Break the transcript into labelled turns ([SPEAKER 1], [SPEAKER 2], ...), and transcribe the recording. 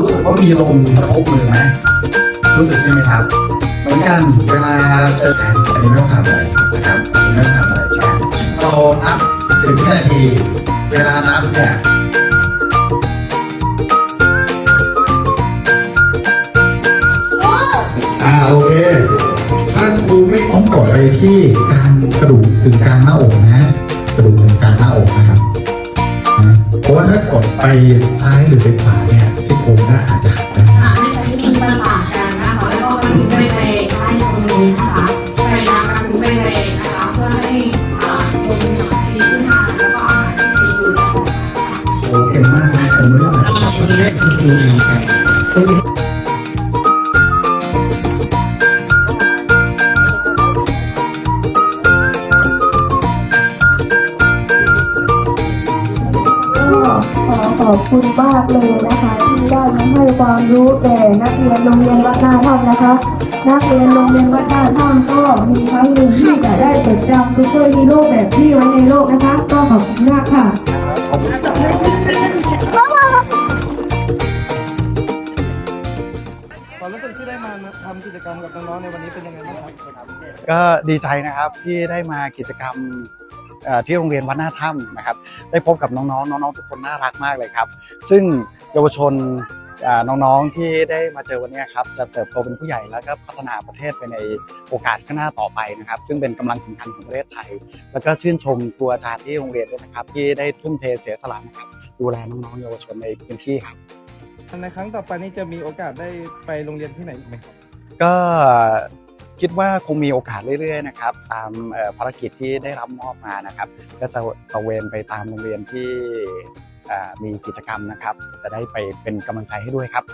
[SPEAKER 1] รู้สึกว่ามีลมกระทบมือไหมรู้สึกใช่ไหมครับ เหมือนกันเวลาเจอแผนอันนี้ไม่ต้องทำอะไรนะครับไม่ต้องทำอะไรแค่เรานับสิบวินาที เวลานับเนี่ยอ่าโอเคถ้าครูไม่ต้องกดไปที่การกระดูกถึงกลางหน้าอกนะ กระดูกถึงกลางหน้าอกนะครับนะเพราะว่าถ้ากดไปซ้ายหรือไปขวา
[SPEAKER 2] ต้ตรงนี้นะคะพยายามกระทุ้งไปในะคะเพื่อให้อ่าตรงนี้ดีขึ้นมาแล้วก็อาหารที่ดีสุดนะคะ
[SPEAKER 1] โอเคมากนะผมไม่ได้ครับ
[SPEAKER 3] ก็ ขอขอบคุณมากเลยนะคะ ที่ได้มาให้ความรู้แก่นักเรียนโรงเรียนวัดหน้าถ้ำนะคะ นักเรียนโรงเรียนวัดหน้าถ้ำก็มีครั้งหนึ่งที่จะได้จดจำซูเปอร์ฮีโร่แบบที่ไว้ในโลกนะคะ ก็ขอบคุณมากค่ะ
[SPEAKER 4] ความรู้สึกที่ได้มาทำกิจกรรมกับน้องๆในวันนี้เป็นยังไงบ้างครับ
[SPEAKER 5] ก็ดีใจนะครับที่ได้มากิจกรรม ที่โรงเรียนวัดหน้าถ้ำนะครับ ได้พบกับน้องๆ น้องๆ ทุกคนน่ารักมากเลยครับ ซึ่งเยาวชนอ่าน้องๆที่ได้มาเจอวันนี้ครับจะเติบโตเป็นผู้ใหญ่แล้วก็พัฒนาประเทศไปในโอกาสข้างหน้าต่อไปนะครับ ซึ่งเป็นกำลังสำคัญของประเทศไทย แล้วก็ชื่นชมตัวอาจารย์ที่โรงเรียนด้วยนะครับ ที่ได้ทุ่มเทเสียสละนะครับดูแลน้องๆเยาวชนในพื้นที่ครับ
[SPEAKER 4] ในครั้งต่อไปนี้จะมีโอกาสได้ไปโรงเรียนที่ไหนอีกไหมครับ
[SPEAKER 5] ก็ คิดว่าคงมีโอกาสเรื่อยๆนะครับตามภารกิจที่ได้รับมอบมานะครับ ก็จะตะเวนไปตามโรงเรียนที่มีกิจกรรมนะครับ จะได้ไปเป็นกำลังใจให้ด้วยครับ